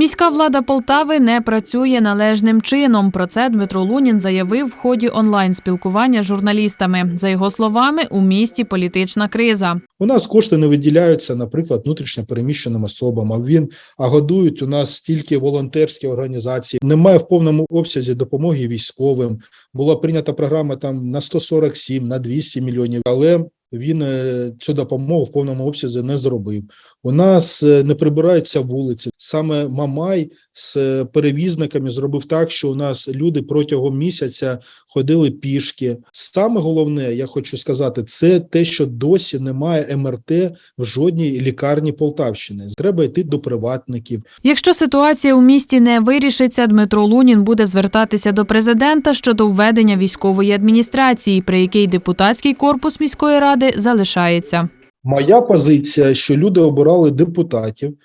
Міська влада Полтави не працює належним чином. Про це Дмитро Лунін заявив в ході онлайн-спілкування з журналістами. За його словами, у місті політична криза. У нас кошти не виділяються, наприклад, внутрішньо переміщеним особам. А він а годують у нас тільки волонтерські організації. Немає в повному обсязі допомоги військовим. Була прийнята програма там на 147, на 200 мільйонів, але він е, цю допомогу в повному обсязі не зробив. У нас е, не прибираються вулиці. Саме Мамай з е, перевізниками зробив так, що у нас люди протягом місяця ходили пішки. Саме головне, я хочу сказати, це те, що досі немає МРТ в жодній лікарні Полтавщини. Треба йти до приватників. Якщо ситуація у місті не вирішиться, Дмитро Лунін буде звертатися до президента щодо введення військової адміністрації, при якій депутатський корпус міської ради залишається. Моя позиція, що люди обирали депутатів.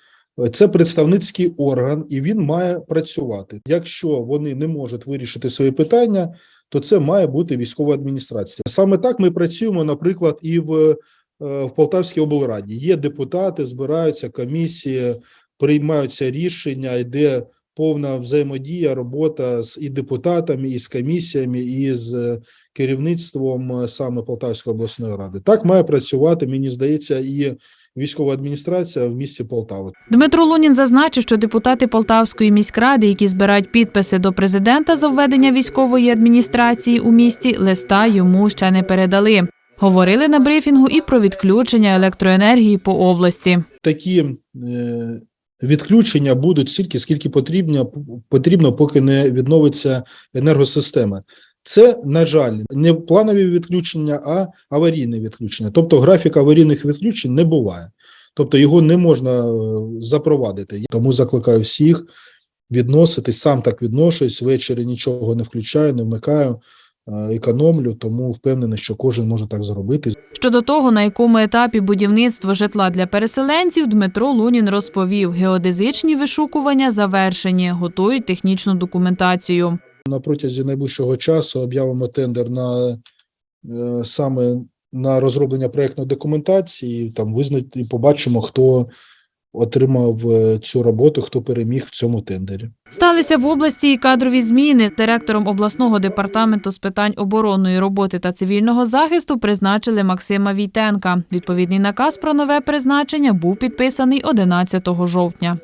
Це представницький орган, і він має працювати. Якщо вони не можуть вирішити свої питання, то це має бути військова адміністрація. Саме так ми працюємо, наприклад, і в, е, в Полтавській облраді. Є депутати, збираються комісії, приймаються рішення, йде повна взаємодія, робота з і депутатами, і з комісіями, і з е, керівництвом е, саме Полтавської обласної ради. Так має працювати, мені здається, і військова адміністрація в місті Полтава. Дмитро Лунін зазначив, що депутати Полтавської міськради, які збирають підписи до президента за введення військової адміністрації у місті, листа йому ще не передали. Говорили на брифінгу і про відключення електроенергії по області. Такі е, відключення будуть стільки, скільки потрібно, потрібно, поки не відновиться енергосистема. Це, на жаль, не планові відключення, а аварійне відключення. Тобто графік аварійних відключень не буває. Тобто його не можна е, запровадити. Тому закликаю всіх відноситись, сам так відношусь, ввечері нічого не включаю, не вмикаю, економлю, тому впевнений, що кожен може так зробити. Щодо того, на якому етапі будівництво житла для переселенців, Дмитро Лунін розповів, геодезичні вишукування завершені, готують технічну документацію. На протязі найближчого часу об'явимо тендер на е, саме на розроблення проєктної документації. Там визнать і побачимо, хто отримав е, цю роботу, хто переміг в цьому тендері. Сталися в області і кадрові зміни. Директором обласного департаменту з питань оборонної роботи та цивільного захисту призначили Максима Війтенка. Відповідний наказ про нове призначення був підписаний 11 жовтня.